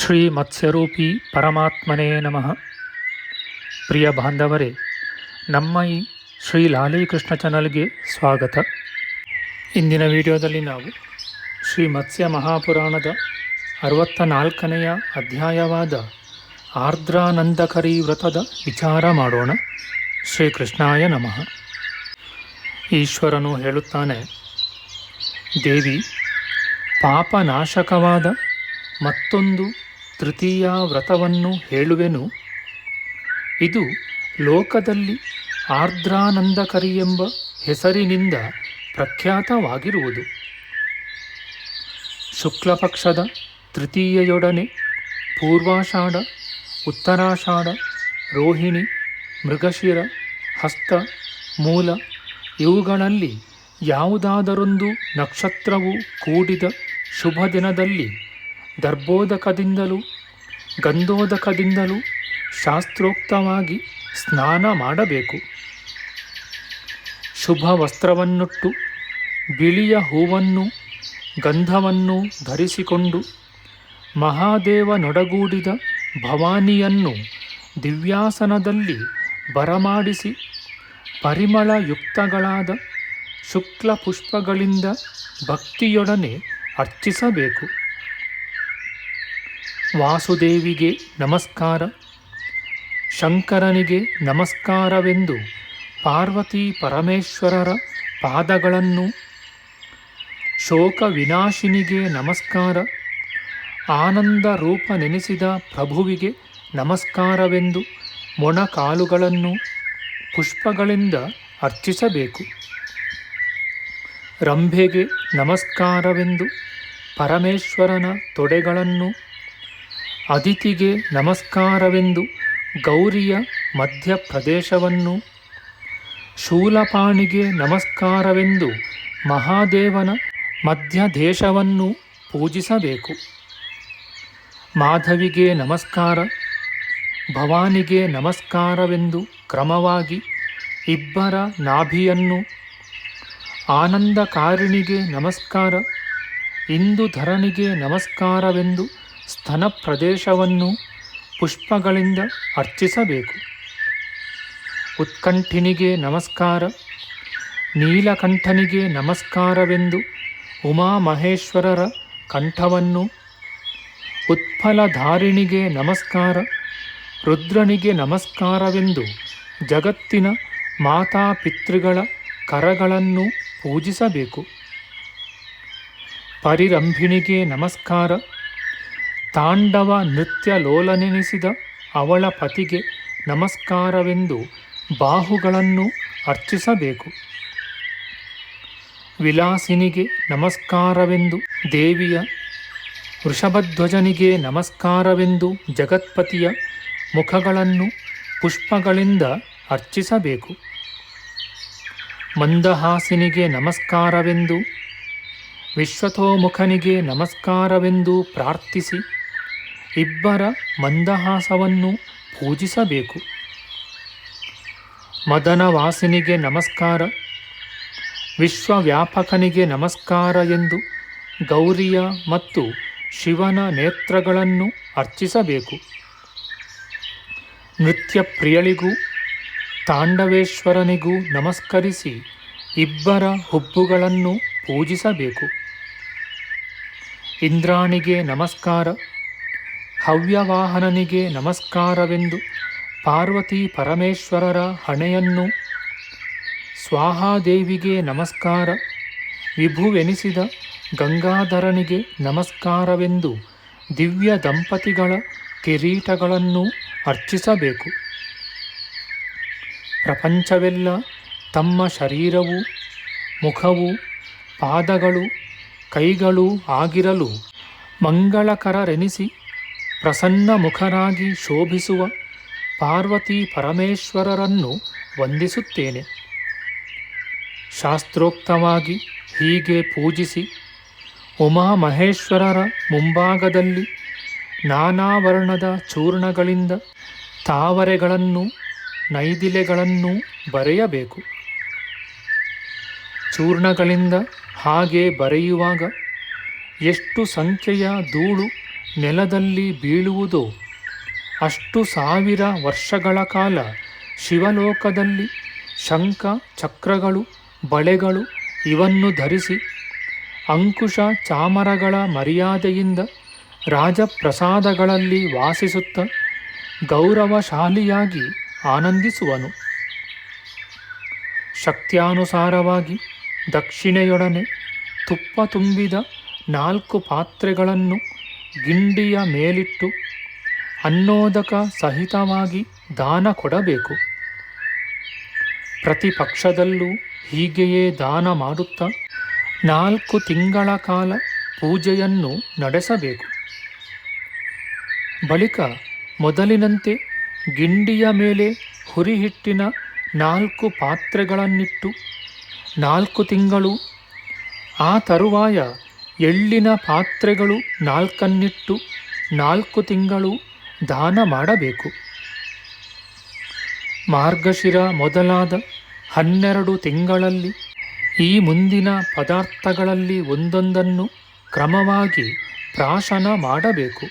ಶ್ರೀ ಮತ್ಸ್ಯರೂಪಿ ಪರಮಾತ್ಮನೇ ನಮಃ. ಪ್ರಿಯ ಬಾಂಧವರೇ, ನಮ್ಮ ಈ ಶ್ರೀ ಲಾಲೀಕೃಷ್ಣ ಚಾನಲ್ಗೆ ಸ್ವಾಗತ. ಇಂದಿನ ವಿಡಿಯೋದಲ್ಲಿ ನಾವು ಶ್ರೀ ಮತ್ಸ್ಯ ಮಹಾಪುರಾಣದ ಅರವತ್ತ ನಾಲ್ಕನೆಯ ಅಧ್ಯಾಯವಾದ ಆರ್ದ್ರಾನಂದಕರಿ ವ್ರತದ ವಿಚಾರ ಮಾಡೋಣ. ಶ್ರೀಕೃಷ್ಣಾಯ ನಮಃ. ಈಶ್ವರನು ಹೇಳುತ್ತಾನೆ, ದೇವಿ, ಪಾಪನಾಶಕವಾದ ಮತ್ತೊಂದು ತೃತೀಯ ವ್ರತವನ್ನು ಹೇಳುವೆನು? ಇದು ಲೋಕದಲ್ಲಿ ಆರ್ದ್ರಾನಂದಕರಿ ಎಂಬ ಹೆಸರಿನಿಂದ ಪ್ರಖ್ಯಾತವಾಗಿರುವುದು. ಶುಕ್ಲಪಕ್ಷದ ತೃತೀಯೆಯೊಡನೆ ಪೂರ್ವಾಷಾಢ, ಉತ್ತರಾಷಾಢ, ರೋಹಿಣಿ, ಮೃಗಶಿರ, ಹಸ್ತ, ಮೂಲ ಇವುಗಳಲ್ಲಿ ಯಾವುದಾದರೊಂದು ನಕ್ಷತ್ರವು ಕೂಡಿದ ಶುಭ ದಿನದಲ್ಲಿ ದರ್ಬೋದಕದಿಂದಲೂ, ಗಂಧೋದಕದಿಂದಲೂ ಶಾಸ್ತ್ರೋಕ್ತವಾಗಿ ಸ್ನಾನ ಮಾಡಬೇಕು. ಶುಭ ವಸ್ತ್ರವನ್ನುಟ್ಟು ಬಿಳಿಯ ಹೂವನ್ನು, ಗಂಧವನ್ನು ಧರಿಸಿಕೊಂಡು ಮಹಾದೇವನೊಡಗೂಡಿದ ಭವಾನಿಯನ್ನು ದಿವ್ಯಾಸನದಲ್ಲಿ ಬರಮಾಡಿಸಿ ಪರಿಮಳಯುಕ್ತಗಳಾದ ಶುಕ್ಲ ಪುಷ್ಪಗಳಿಂದ ಭಕ್ತಿಯೊಡನೆ ಅರ್ಚಿಸಬೇಕು. ವಾಸುದೇವಿಗೆ ನಮಸ್ಕಾರ. ಶಂಕರನಿಗೆ ನಮಸ್ಕಾರವೆಂದು ಪಾರ್ವತಿ ಪರಮೇಶ್ವರರ ಪಾದಗಳನ್ನು. ಶೋಕ ವಿನಾಶಿನಿಗೆ ನಮಸ್ಕಾರ. ಆನಂದ ರೂಪ ನೆನೆಸಿದ ಪ್ರಭುವಿಗೆ ನಮಸ್ಕಾರವೆಂದು ಮೊಣಕಾಲುಗಳನ್ನು ಪುಷ್ಪಗಳಿಂದ ಅರ್ಚಿಸಬೇಕು. ರಂಭೆಗೆ ನಮಸ್ಕಾರವೆಂದು ಪರಮೇಶ್ವರನ ತೊಡೆಗಳನ್ನು ಅದಿತಿಗೆ ನಮಸ್ಕಾರವೆಂದು ಗೌರಿಯ ಮಧ್ಯಪ್ರದೇಶವನ್ನು. ಶೂಲಪಾಣಿಗೆ ನಮಸ್ಕಾರವೆಂದು ಮಹಾದೇವನ ಮಧ್ಯದೇಶವನ್ನು ಪೂಜಿಸಬೇಕು. ಮಾಧವಿಗೆ ನಮಸ್ಕಾರ, ಭವಾನಿಗೆ ನಮಸ್ಕಾರವೆಂದು ಕ್ರಮವಾಗಿ ಇಬ್ಬರ ನಾಭಿಯನ್ನು, ಆನಂದಕಾರಿಣಿಗೆ ನಮಸ್ಕಾರ, ಇಂದುಧರನಿಗೆ ನಮಸ್ಕಾರವೆಂದು ಸ್ತನ ಪ್ರದೇಶವನ್ನು ಪುಷ್ಪಗಳಿಂದ ಅರ್ಚಿಸಬೇಕು. ಉತ್ಕಂಠಿನಿಗೆ ನಮಸ್ಕಾರ, ನೀಲಕಂಠನಿಗೆ ನಮಸ್ಕಾರವೆಂದು ಉಮಾಮಹೇಶ್ವರರ ಕಂಠವನ್ನು, ಉತ್ಫಲಧಾರಿಣಿಗೆ ನಮಸ್ಕಾರ, ರುದ್ರನಿಗೆ ನಮಸ್ಕಾರವೆಂದು ಜಗತ್ತಿನ ಮಾತಾಪಿತೃಗಳ ಕರಗಳನ್ನು ಪೂಜಿಸಬೇಕು. ಪರಿರಂಭಿಣಿಗೆ ನಮಸ್ಕಾರ ತಾಂಡವ ನೃತ್ಯ ಲೋಲನೆನಿಸಿದ ಅವಳ ಪತಿಗೆ ನಮಸ್ಕಾರವೆಂದು ಬಾಹುಗಳನ್ನು ಅರ್ಚಿಸಬೇಕು. ವಿಲಾಸಿನಿಗೆ ನಮಸ್ಕಾರವೆಂದು, ದೇವಿಯ ವೃಷಭಧ್ವಜನಿಗೆ ನಮಸ್ಕಾರವೆಂದು ಜಗತ್ಪತಿಯ ಮುಖಗಳನ್ನು ಪುಷ್ಪಗಳಿಂದ ಅರ್ಚಿಸಬೇಕು. ಮಂದಹಾಸಿನಿಗೆ ನಮಸ್ಕಾರವೆಂದು, ವಿಶ್ವತೋಮುಖನಿಗೆ ನಮಸ್ಕಾರವೆಂದು ಪ್ರಾರ್ಥಿಸಿ ಇಬ್ಬರ ಮಂದಹಾಸವನ್ನು ಪೂಜಿಸಬೇಕು. ಮದನ ವಾಸಿನಿಗೆ ನಮಸ್ಕಾರ, ವಿಶ್ವವ್ಯಾಪಕನಿಗೆ ನಮಸ್ಕಾರ ಎಂದು ಗೌರಿಯ ಮತ್ತು ಶಿವನ ನೇತ್ರಗಳನ್ನು ಅರ್ಚಿಸಬೇಕು. ನೃತ್ಯ ಪ್ರಿಯಳಿಗೂ, ತಾಂಡವೇಶ್ವರನಿಗೂ ನಮಸ್ಕರಿಸಿ ಇಬ್ಬರ ಹುಬ್ಬುಗಳನ್ನು ಪೂಜಿಸಬೇಕು. ಇಂದ್ರಾಣಿಗೆ ನಮಸ್ಕಾರ ಹವ್ಯವಾಹನನಿಗೆ ನಮಸ್ಕಾರವೆಂದು ಪಾರ್ವತಿ ಪರಮೇಶ್ವರರ ಹಣೆಯನ್ನು ಸ್ವಾಹಾದೇವಿಗೆ ನಮಸ್ಕಾರ, ವಿಭುವೆನಿಸಿದ ಗಂಗಾಧರನಿಗೆ ನಮಸ್ಕಾರವೆಂದು ದಿವ್ಯ ದಂಪತಿಗಳ ಕಿರೀಟಗಳನ್ನು ಅರ್ಚಿಸಬೇಕು. ಪ್ರಪಂಚವೆಲ್ಲ ತಮ್ಮ ಶರೀರವು, ಮುಖವು, ಪಾದಗಳು, ಕೈಗಳು ಆಗಿರಲು ಮಂಗಳಕರರೆನಿಸಿ ಪ್ರಸನ್ನ ಮುಖರಾಗಿ ಶೋಭಿಸುವ ಪಾರ್ವತಿ ಪರಮೇಶ್ವರರನ್ನು ವಂದಿಸುತ್ತೇನೆ. ಶಾಸ್ತ್ರೋಕ್ತವಾಗಿ ಹೀಗೆ ಪೂಜಿಸಿ ಉಮಾಮಹೇಶ್ವರರ ಮುಂಭಾಗದಲ್ಲಿ ನಾನಾ ವರ್ಣದ ಚೂರ್ಣಗಳಿಂದ ತಾವರೆಗಳನ್ನು, ನೈದಿಲೆಗಳನ್ನು ಬರೆಯಬೇಕು. ಚೂರ್ಣಗಳಿಂದ ಹಾಗೆ ಬರೆಯುವಾಗ ಎಷ್ಟು ಸಂಖ್ಯೆಯ ಧೂಳು ನೆಲದಲ್ಲಿ ಬೀಳುವುದು ಅಷ್ಟು ಸಾವಿರ ವರ್ಷಗಳ ಕಾಲ ಶಿವಲೋಕದಲ್ಲಿ ಶಂಖ, ಚಕ್ರಗಳು, ಬಳೆಗಳು ಇವನ್ನು ಧರಿಸಿ ಅಂಕುಶ ಚಾಮರಗಳ ಮರ್ಯಾದೆಯಿಂದ ರಾಜಪ್ರಸಾದಗಳಲ್ಲಿ ವಾಸಿಸುತ್ತ ಗೌರವಶಾಲಿಯಾಗಿ ಆನಂದಿಸುವನು. ಶಕ್ತ್ಯಾನುಸಾರವಾಗಿ ದಕ್ಷಿಣೆಯೊಡನೆ ತುಪ್ಪ ತುಂಬಿದ ನಾಲ್ಕು ಪಾತ್ರೆಗಳನ್ನು ಗಿಂಡಿಯ ಮೇಲಿಟ್ಟು ಅನ್ನೋದಕ ಸಹಿತವಾಗಿ ದಾನ ಕೊಡಬೇಕು. ಪ್ರತಿ ಪಕ್ಷದಲ್ಲೂ ಹೀಗೆಯೇ ದಾನ ಮಾಡುತ್ತಾ ನಾಲ್ಕು ತಿಂಗಳ ಕಾಲ ಪೂಜೆಯನ್ನು ನಡೆಸಬೇಕು. ಬಳಿಕ ಮೊದಲಿನಂತೆ ಗಿಂಡಿಯ ಮೇಲೆ ಹುರಿಹಿಟ್ಟಿನ ನಾಲ್ಕು ಪಾತ್ರೆಗಳನ್ನಿಟ್ಟು ನಾಲ್ಕು ತಿಂಗಳು ಆ ತರುವಾಯ ಎಳ್ಳಿನ ಪಾತ್ರೆಗಳು ನಾಲ್ಕನ್ನಿಟ್ಟು ನಾಲ್ಕು ತಿಂಗಳು ದಾನ ಮಾಡಬೇಕು. ಮಾರ್ಗಶಿರ ಮೊದಲಾದ ಹನ್ನೆರಡು ತಿಂಗಳಲ್ಲಿ ಈ ಮುಂದಿನ ಪದಾರ್ಥಗಳಲ್ಲಿ ಒಂದೊಂದನ್ನು ಕ್ರಮವಾಗಿ ಪ್ರಾಶನ ಮಾಡಬೇಕು.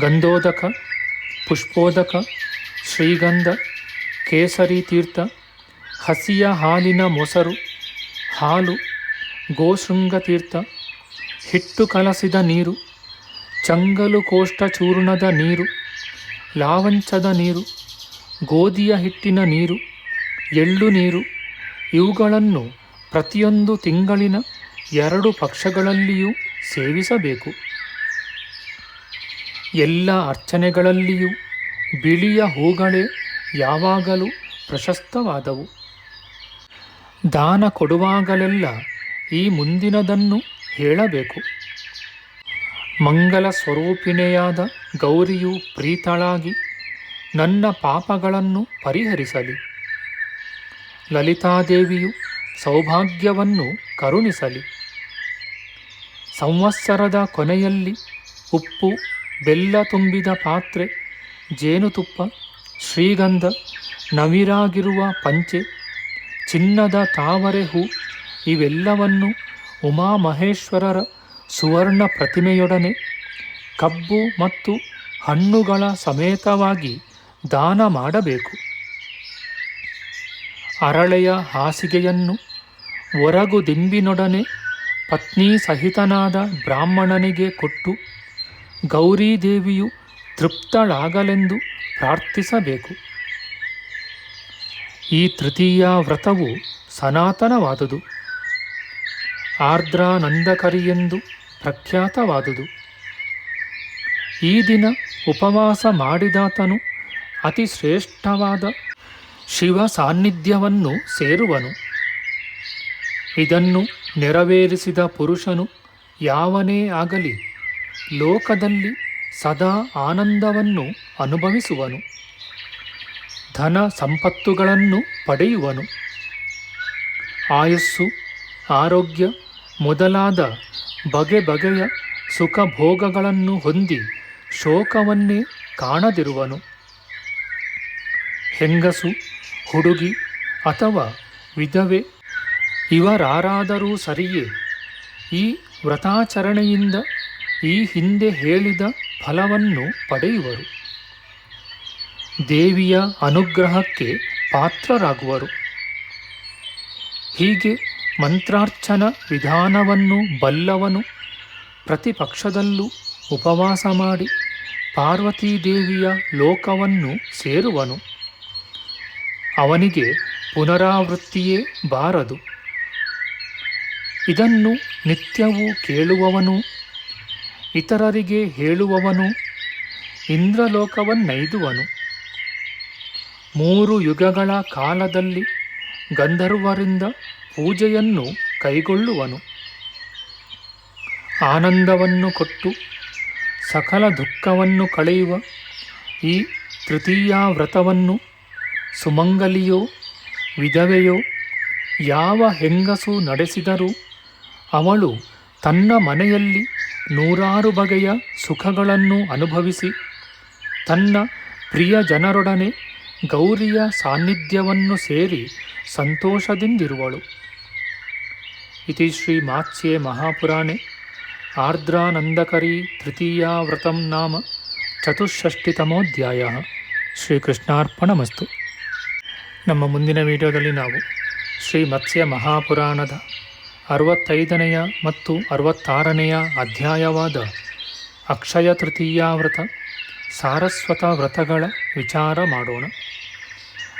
ಗಂಧೋದಕ, ಪುಷ್ಪೋದಕ, ಶ್ರೀಗಂಧ, ಕೇಸರಿ ತೀರ್ಥ, ಹಸಿಯ ಹಾಲಿನ ಮೊಸರು, ಹಾಲು ಗೋಶೃಂಗ ತೀರ್ಥ ಹಿಟ್ಟು ಕಲಸಿದ ನೀರು, ಚಂಗಲು ಕೋಷ್ಠ ಚೂರ್ಣದ ನೀರು, ಲಾವಂಚದ ನೀರು, ಗೋಧಿಯ ಹಿಟ್ಟಿನ ನೀರು, ಎಳ್ಳು ನೀರು, ಇವುಗಳನ್ನು ಪ್ರತಿಯೊಂದು ತಿಂಗಳಿನ ಎರಡು ಪಕ್ಷಗಳಲ್ಲಿಯೂ ಸೇವಿಸಬೇಕು. ಎಲ್ಲ ಅರ್ಚನೆಗಳಲ್ಲಿಯೂ ಬಿಳಿಯ ಹೂಗಳೇ ಯಾವಾಗಲೂ ಪ್ರಶಸ್ತವಾದವು. ದಾನ ಕೊಡುವಾಗಲೆಲ್ಲ ಈ ಮುಂದಿನದನ್ನು ಹೇಳಬೇಕು. ಮಂಗಲ ಸ್ವರೂಪಿಣೆಯಾದ ಗೌರಿಯು ಪ್ರೀತಳಾಗಿ ನನ್ನ ಪಾಪಗಳನ್ನು ಪರಿಹರಿಸಲಿ. ಲಲಿತಾದೇವಿಯು ಸೌಭಾಗ್ಯವನ್ನು ಕರುಣಿಸಲಿ. ಸಂವತ್ಸರದ ಕೊನೆಯಲ್ಲಿ ಉಪ್ಪು, ಬೆಲ್ಲ ತುಂಬಿದ ಪಾತ್ರೆ, ಜೇನುತುಪ್ಪ, ಶ್ರೀಗಂಧ, ನವಿರಾಗಿರುವ ಪಂಚೆ, ಚಿನ್ನದ ತಾವರೆ ಹೂ ಇವೆಲ್ಲವನ್ನು ಉಮಾಮಹೇಶ್ವರರ ಸುವರ್ಣ ಪ್ರತಿಮೆಯೊಡನೆ ಕಬ್ಬು ಮತ್ತು ಹಣ್ಣುಗಳ ಸಮೇತವಾಗಿ ದಾನ ಮಾಡಬೇಕು. ಅರಳೆಯ ಹಾಸಿಗೆಯನ್ನು ಒರಗು ದಿಂಬಿನೊಡನೆ ಪತ್ನಿ ಸಹಿತನಾದ ಬ್ರಾಹ್ಮಣನಿಗೆ ಕೊಟ್ಟು ಗೌರೀದೇವಿಯು ತೃಪ್ತಳಾಗಲೆಂದು ಪ್ರಾರ್ಥಿಸಬೇಕು. ಈ ತೃತೀಯ ವ್ರತವು ಸನಾತನವಾದುದು. ಆರ್ದ್ರಾನಂದಕರಿಯೆಂದು ಪ್ರಖ್ಯಾತವಾದುದು. ಈ ದಿನ ಉಪವಾಸ ಮಾಡಿದಾತನು ಅತಿ ಶ್ರೇಷ್ಠವಾದ ಶಿವ ಸಾನ್ನಿಧ್ಯವನ್ನು ಸೇರುವನು. ಇದನ್ನು ನೆರವೇರಿಸಿದ ಪುರುಷನು ಯಾವನೇ ಆಗಲಿ ಲೋಕದಲ್ಲಿ ಸದಾ ಆನಂದವನ್ನು ಅನುಭವಿಸುವನು. ಧನ ಸಂಪತ್ತುಗಳನ್ನು ಪಡೆಯುವನು. ಆಯಸ್ಸು, ಆರೋಗ್ಯ ಮೊದಲಾದ ಬಗೆ ಬಗೆಯ ಸುಖ ಭೋಗಗಳನ್ನು ಹೊಂದಿ ಶೋಕವನ್ನೇ ಕಾಣದಿರುವನು. ಹೆಂಗಸು, ಹುಡುಗಿ ಅಥವಾ ವಿಧವೆ ಇವರಾರಾದರೂ ಸರಿಯೇ? ಈ ವ್ರತಾಚರಣೆಯಿಂದ ಈ ಹಿಂದೆ ಹೇಳಿದ ಫಲವನ್ನು ಪಡೆಯುವರು. ದೇವಿಯ ಅನುಗ್ರಹಕ್ಕೆ ಪಾತ್ರರಾಗುವರು. ಹೀಗೆ ಮಂತ್ರಾರ್ಚನ ವಿಧಾನವನ್ನು ಬಲ್ಲವನು ಪ್ರತಿಪಕ್ಷದಲ್ಲೂ ಉಪವಾಸ ಮಾಡಿ ಪಾರ್ವತೀದೇವಿಯ ಲೋಕವನ್ನು ಸೇರುವನು. ಅವನಿಗೆ ಪುನರಾವೃತ್ತಿಯೇ ಬಾರದು. ಇದನ್ನು ನಿತ್ಯವೂ ಕೇಳುವವನು, ಇತರರಿಗೆ ಹೇಳುವವನು, ಇಂದ್ರಲೋಕವನ್ನೈದುವನು. ಮೂರು ಯುಗಗಳ ಕಾಲದಲ್ಲಿ ಗಂಧರ್ವರಿಂದ ಪೂಜೆಯನ್ನು ಕೈಗೊಳ್ಳುವನು. ಆನಂದವನ್ನು ಕೊಟ್ಟು ಸಕಲ ದುಃಖವನ್ನು ಕಳೆಯುವ ಈ ತೃತೀಯ ವ್ರತವನ್ನು ಸುಮಂಗಲಿಯೋ, ವಿಧವೆಯೋ, ಯಾವ ಹೆಂಗಸು ನಡೆಸಿದರೂ ಅವಳು ತನ್ನ ಮನೆಯಲ್ಲಿ ನೂರಾರು ಬಗೆಯ ಸುಖಗಳನ್ನು ಅನುಭವಿಸಿ ತನ್ನ ಪ್ರಿಯ ಜನರೊಡನೆ ಗೌರಿಯ ಸಾನ್ನಿಧ್ಯವನ್ನು ಸೇರಿ ಸಂತೋಷದಿಂದಿರುವಳು. ಇತಿ ಶ್ರೀ ಮಾತ್ಸ್ಯೆ ಮಹಾಪುರಾಣೆ ಆರ್ದ್ರಾನಂದಕರಿ ತೃತೀಯಾ ವ್ರತಂ ನಾಮ ಚತುಷ್ಷಷ್ಟಿತಮೋಧ್ಯಾಯ ಶ್ರೀಕೃಷ್ಣಾರ್ಪಣಮಸ್ತು ನಮ್ಮ ಮುಂದಿನ ವಿಡಿಯೋದಲ್ಲಿ ನಾವು ಶ್ರೀ ಮತ್ಸ್ಯ ಮಹಾಪುರಾಣದ ಅರವತ್ತೈದನೆಯ ಮತ್ತು ಅರವತ್ತಾರನೆಯ ಅಧ್ಯಾಯವಾದ ಅಕ್ಷಯ ತೃತೀಯಾವ್ರತ ಸಾರಸ್ವತ ವ್ರತಗಳ ವಿಚಾರ ಮಾಡೋಣ.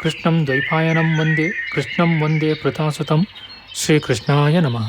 ಕೃಷ್ಣಂ ದ್ವೈಪಾಯನಂ ವಂದೇ ಕೃಷ್ಣಂ ವಂದೇ ಪೃತಾಸುತಂ ಶ್ರೀಕೃಷ್ಣಾಯ ನಮಃ